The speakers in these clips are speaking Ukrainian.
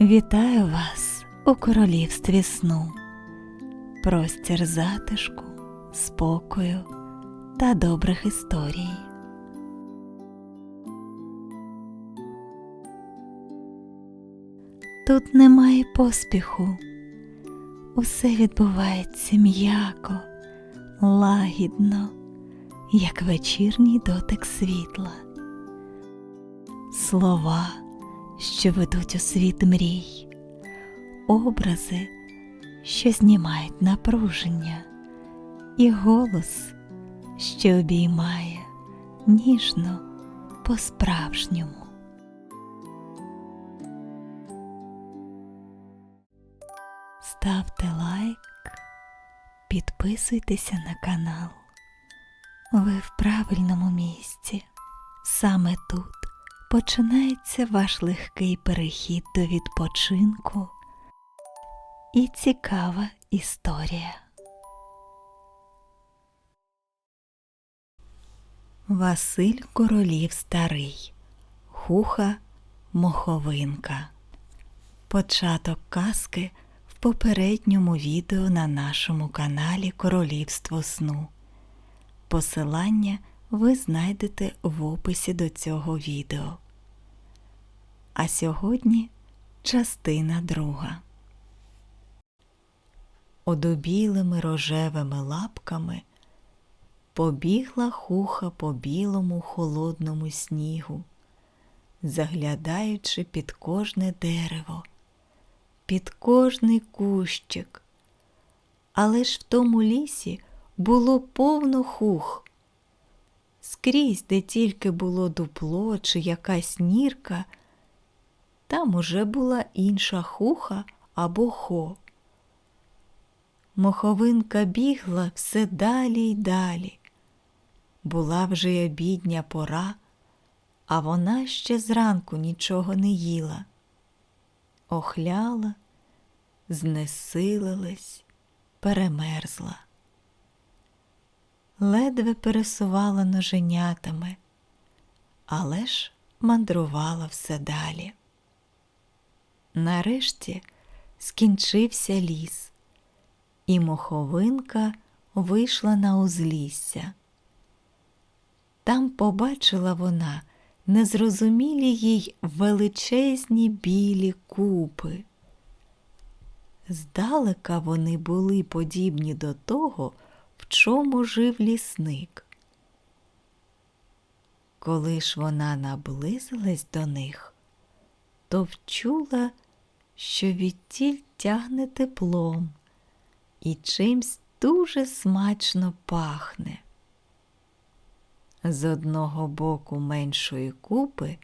Вітаю вас у королівстві сну, простір затишку, спокою та добрих історій. Тут немає поспіху, усе відбувається м'яко, лагідно, як вечірній дотик світла. Слова що ведуть у світ мрій, образи, що знімають напруження, і голос, що обіймає ніжно по-справжньому. Ставте лайк, підписуйтеся на канал. Ви в правильному місці. Саме тут починається ваш легкий перехід до відпочинку і цікава історія. Василь Королів Старий Хуха Моховинка. Початок казки в попередньому відео на нашому каналі Королівство сну. Посилання ви знайдете в описі до цього відео. А сьогодні частина друга. Одобілими рожевими лапками побігла хуха по білому холодному снігу, заглядаючи під кожне дерево, під кожний кущик. Але ж в тому лісі було повно хух. Скрізь, де тільки було дупло чи якась нірка, там уже була інша хуха або хо. Моховинка бігла все далі й далі. Була вже й обідня пора, а вона ще зранку нічого не їла. Охляла, знесилилась, перемерзла ледве пересувала ноженятами, але ж мандрувала все далі. Нарешті скінчився ліс, і моховинка вийшла на узлісся. Там побачила вона незрозумілі їй величезні білі купи. Здалека вони були подібні до того, чому жив лісник. Коли ж вона наблизилась до них, то вчула, що відтіль тягне теплом і чимсь дуже смачно пахне. З одного боку меншої купи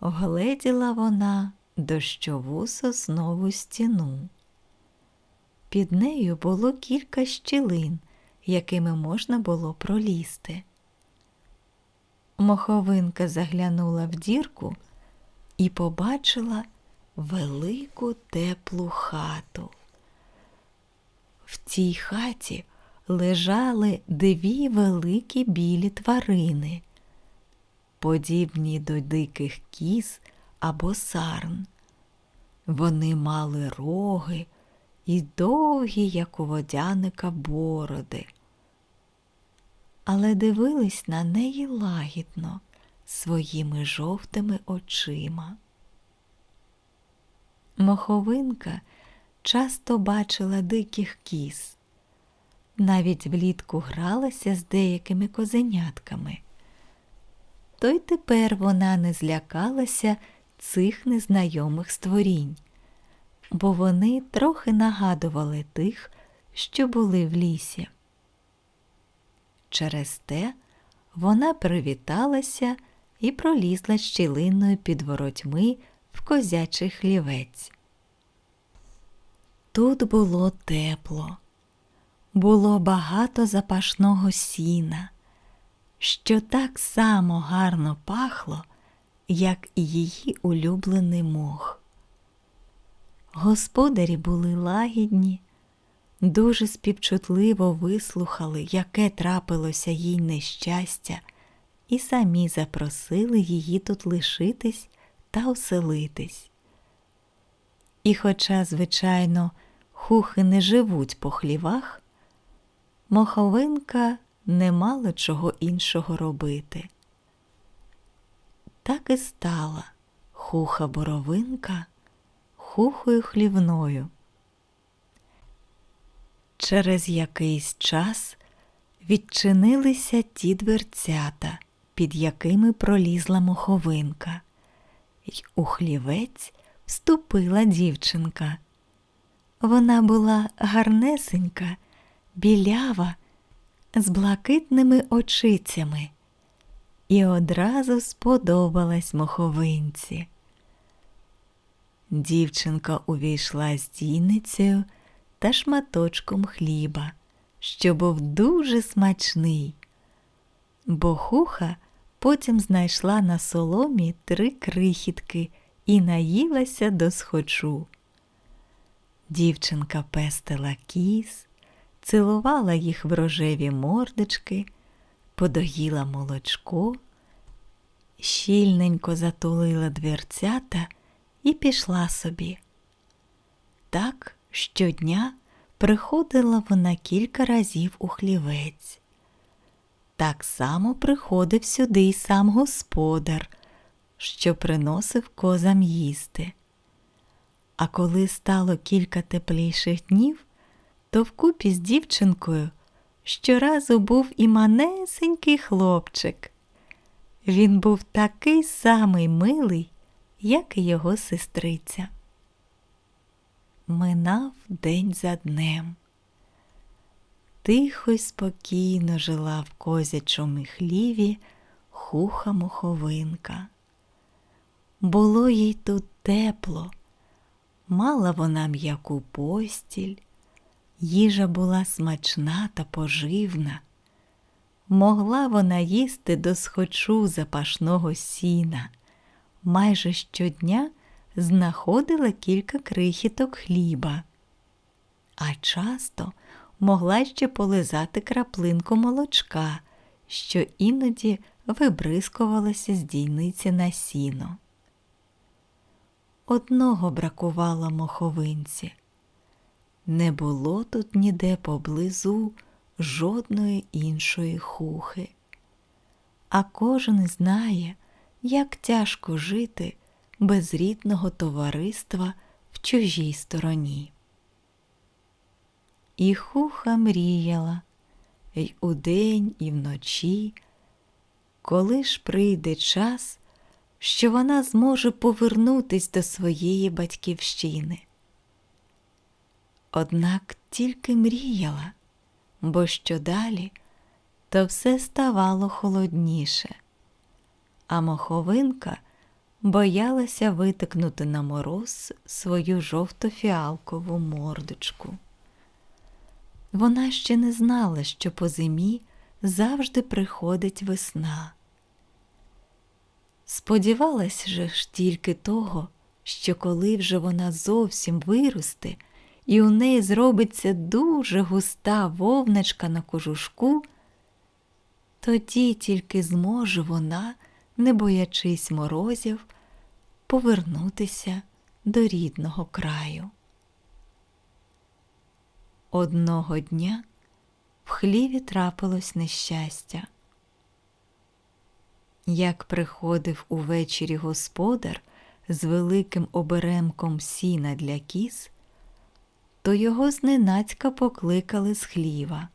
огледіла вона дощову соснову стіну. Під нею було кілька щілин, якими можна було пролізти. Моховинка заглянула в дірку і побачила велику теплу хату. В цій хаті лежали дві великі білі тварини, подібні до диких кіз або сарн. Вони мали роги і довгі, як у водяника, бороди. Але дивились на неї лагідно своїми жовтими очима. Моховинка часто бачила диких кіз, навіть влітку гралася з деякими козенятками. То й тепер вона не злякалася цих незнайомих створінь бо вони трохи нагадували тих, що були в лісі. Через те вона привіталася і пролізла щілиною під воротьми в козячий хлівець. Тут було тепло, було багато запашного сіна, що так само гарно пахло, як і її улюблений мох. Господарі були лагідні, дуже співчутливо вислухали, яке трапилося їй нещастя, і самі запросили її тут лишитись та оселитись. І хоча, звичайно, хухи не живуть по хлівах, моховинка не мала чого іншого робити. Так і стала хуха боровинка хухою хлівною. Через якийсь час відчинилися ті дверцята, під якими пролізла моховинка, й у хлівець вступила дівчинка. Вона була гарнесенька, білява, з блакитними очицями і одразу сподобалась моховинці. Дівчинка увійшла з дійницею та шматочком хліба, що був дуже смачний, бо хуха потім знайшла на соломі три крихітки і наїлася до схочу. Дівчинка пестила кіз, цілувала їх в рожеві мордочки, подоїла молочко, щільненько затулила дверцята і пішла собі. Так щодня приходила вона кілька разів у хлівець. Так само приходив сюди й сам господар, що приносив козам їсти. А коли стало кілька тепліших днів, то вкупі з дівчинкою щоразу був і манесенький хлопчик. Він був такий самий милий, як і його сестриця. Минав день за днем. Тихо й спокійно жила в козячому хліві хуха моховинка. Було їй тут тепло, мала вона м'яку постіль, їжа була смачна та поживна. Могла вона їсти до схочу запашного сіна, майже щодня знаходила кілька крихіток хліба, а часто могла ще полизати краплинку молочка, що іноді вибризкувалося з дійниці на сіно. Одного бракувало моховинці. Не було тут ніде поблизу жодної іншої хухи. А кожен знає, як тяжко жити без рідного товариства в чужій стороні. І хуха мріяла й удень, і вночі, коли ж прийде час, що вона зможе повернутись до своєї батьківщини. Однак тільки мріяла, бо що далі, то все ставало холодніше, а моховинка боялася витикнути на мороз свою жовто-фіалкову мордочку. Вона ще не знала, що по зимі завжди приходить весна. Сподівалась же ж тільки того, що коли вже вона зовсім виросте, і у неї зробиться дуже густа вовночка на кожушку, тоді тільки зможе вона, не боячись морозів, повернутися до рідного краю. Одного дня в хліві трапилось нещастя. Як приходив увечері господар з великим оберемком сіна для кіз, то його зненацька покликали з хліва.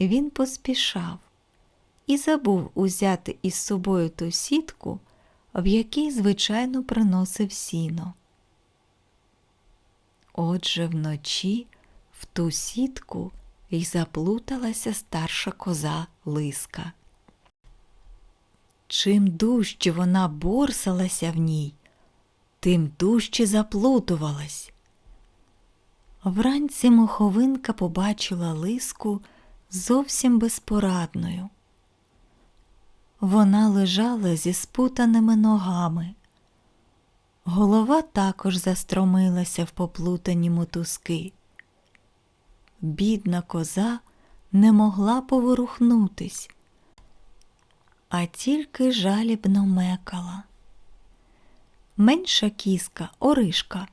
Він поспішав і забув узяти із собою ту сітку, в якій звичайно приносив сіно. Отже вночі в ту сітку й заплуталася старша коза Лиска. Чим дужче вона борсалася в ній, тим дужче заплутувалась. Вранці моховинка побачила лиску зовсім безпорадною. Вона лежала зі спутаними ногами. Голова також застромилася в поплутані мотузки. Бідна коза не могла поворухнутись, а тільки жалібно мекала. менша кіска Оришка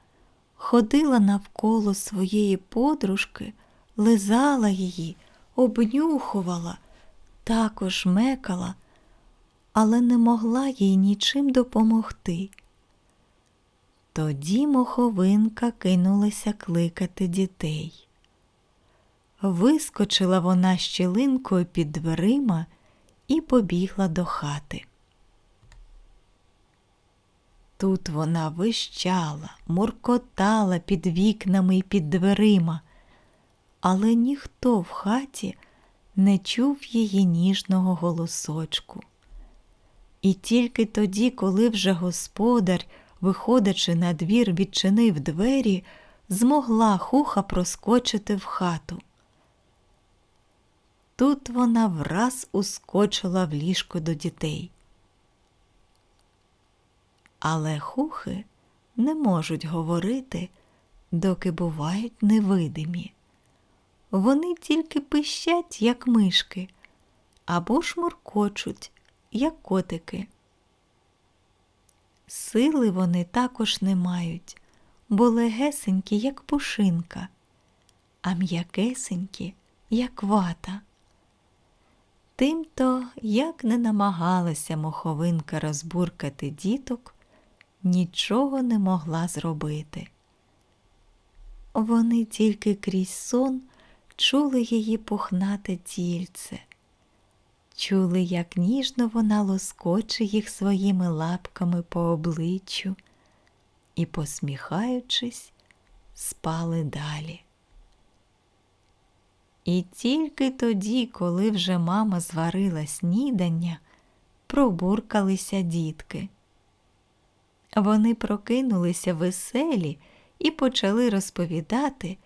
ходила навколо своєї подружки, лизала її, обнюхувала, також мекала, але не могла їй нічим допомогти. Тоді моховинка кинулася кликати дітей. Вискочила вона щілинкою під дверима і побігла до хати. Тут вона вищала, муркотала під вікнами і під дверима, але ніхто в хаті не чув її ніжного голосочку. І тільки тоді, коли вже господар, виходячи на двір, відчинив двері, змогла хуха проскочити в хату. Тут вона враз ускочила в ліжко до дітей. Але хухи не можуть говорити, доки бувають невидимі. Вони тільки пищать, як мишки, або шмуркочуть, як котики. Сили вони також не мають, бо легесенькі, як пушинка, а м'якесенькі, як вата. Тимто, як не намагалася моховинка розбуркати діток, нічого не могла зробити. Вони тільки крізь сон чули її пухнате тільце, чули, як ніжно вона лоскоче їх своїми лапками по обличчю і, посміхаючись, спали далі. І тільки тоді, коли вже мама зварила снідання, пробуркалися дітки. Вони прокинулися веселі і почали розповідати,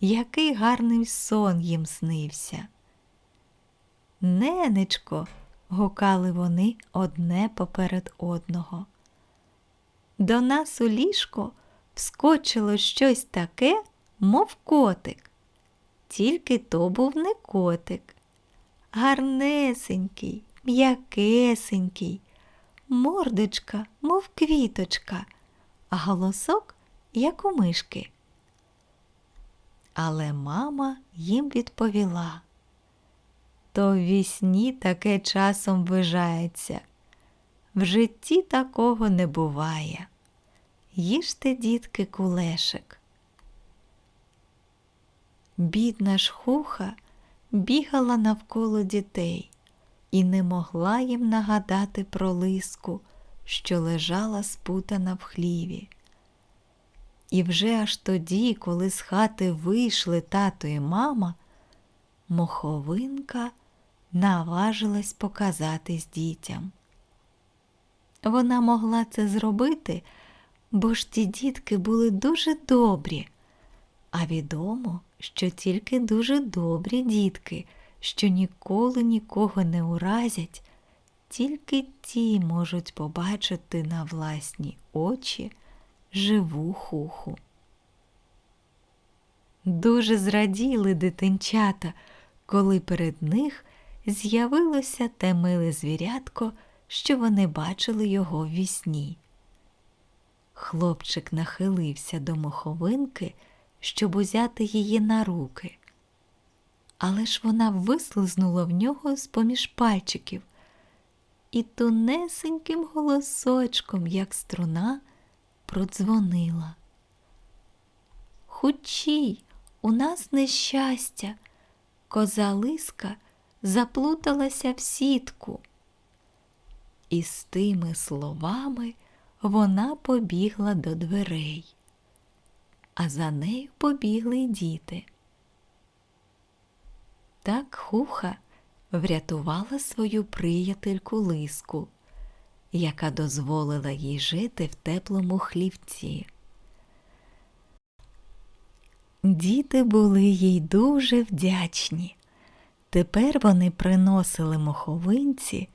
який гарний сон їм снився. Ненечко, гукали вони одне поперед одного. До нас у ліжко вскочило щось таке, мов котик. Тільки то був не котик, гарнесенький, м'якесенький, мордочка, мов квіточка, а голосок, як у мишки. Але мама їм відповіла то в вісні таке часом вижається. В житті такого не буває. Їжте, дітки, кулешик. Бідна ж хуха бігала навколо дітей і не могла їм нагадати про лиску, що лежала спутана в хліві. І вже аж тоді, коли з хати вийшли тато і мама, моховинка наважилась показатись дітям. Вона могла це зробити, бо ж ті дітки були дуже добрі, а відомо, що тільки дуже добрі дітки, що ніколи нікого не уразять, тільки ті можуть побачити на власні очі живу хуху. Дуже зраділи дитинчата, коли перед них з'явилося те миле звірятко, що вони бачили його в вісні. Хлопчик нахилився до моховинки, щоб узяти її на руки. Але ж вона вислизнула в нього з поміж пальчиків і тонесеньким голосочком, як струна, продзвонила. Хучій, у нас нещастя, коза лиска заплуталася в сітку. І з тими словами вона побігла до дверей, а за нею побігли діти. Так хуха врятувала свою приятельку лиску, яка дозволила їй жити в теплому хлівці. Діти були їй дуже вдячні. Тепер вони приносили моховинці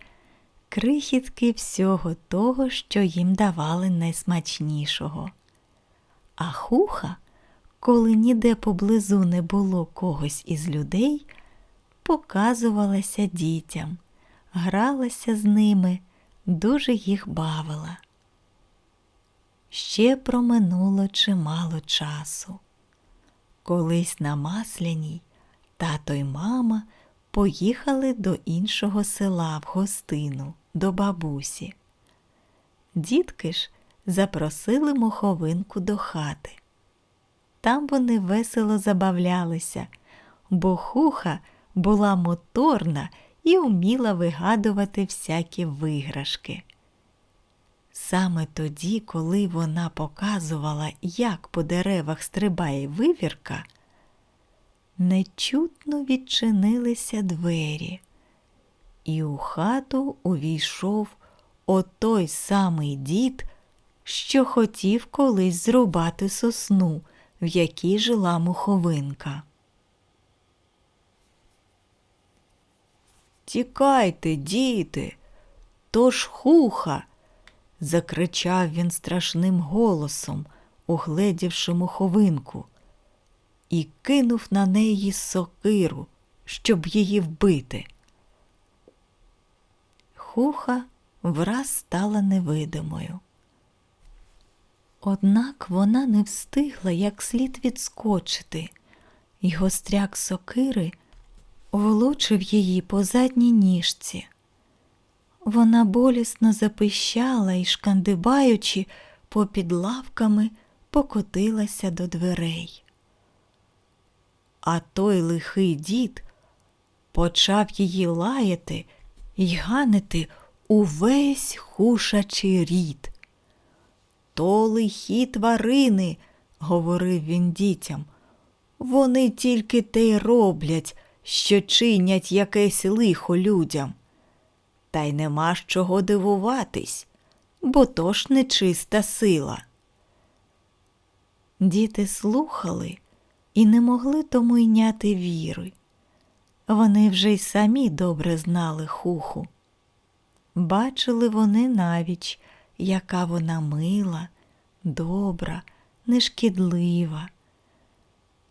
крихітки всього того, що їм давали найсмачнішого. А хуха, коли ніде поблизу не було когось із людей, показувалася дітям, гралася з ними, дуже їх бавила. ще проминуло чимало часу. Колись на Масляній тато й мама поїхали до іншого села в гостину до бабусі. Дітки ж запросили моховинку до хати. Там вони весело забавлялися, бо хуха була моторна і вміла вигадувати всякі виграшки. Саме тоді, коли вона показувала, як по деревах стрибає вивірка, нечутно відчинилися двері, і у хату увійшов отой самий дід, що хотів колись зрубати сосну, в якій жила муховинка. Тікайте, діти, то ж хуха. закричав він страшним голосом, угледівши муховинку, і кинув на неї сокиру, щоб її вбити. Хуха враз стала невидимою. Однак вона не встигла як слід відскочити, і гостряк сокири влучив її по задній ніжці. Вона болісно запищала і, шкандибаючи, попід лавками покотилася до дверей. А той лихий дід почав її лаяти й ганити увесь хушачий рід. То лихі тварини, говорив він дітям, вони тільки те й роблять, що чинять якесь лихо людям. Та й нема з чого дивуватись, бо то ж нечиста сила. Діти слухали і не могли тому йняти віри. Вони вже й самі добре знали хуху. Бачили вони навіч, яка вона мила, добра, нешкідлива.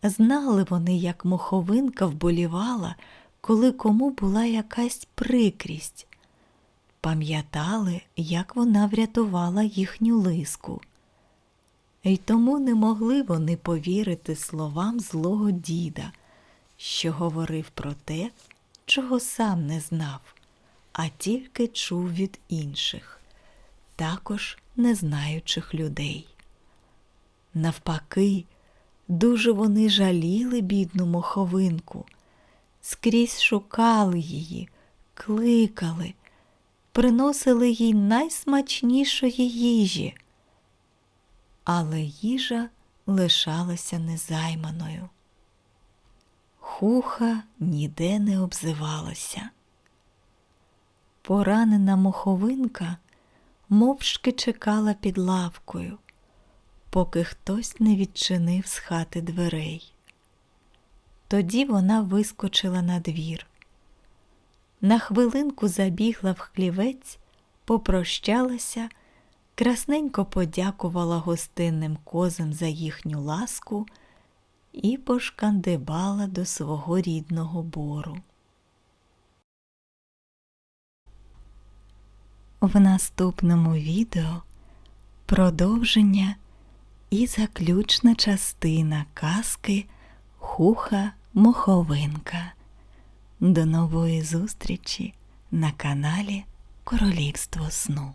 Знали вони, як моховинка вболівала, коли кому була якась прикрість. Пам'ятали, як вона врятувала їхню лиску. І тому не могли вони повірити словам злого діда, що говорив про те, чого сам не знав, а тільки чув від інших, також незнаючих людей. Навпаки, Дуже вони жаліли бідну моховинку, скрізь шукали її, кликали, приносили їй найсмачнішої їжі, але їжа лишалася незайманою. Хуха ніде не обзивалася. Поранена моховинка мовчки чекала під лавкою поки хтось не відчинив з хати дверей. Тоді вона вискочила на двір. На хвилинку забігла в хлівець, попрощалася, красненько подякувала гостинним козам за їхню ласку і пошкандибала до свого рідного бору. В наступному відео продовження і заключна частина казки Хуха Моховинка. До нової зустрічі на каналі Королівство Сну.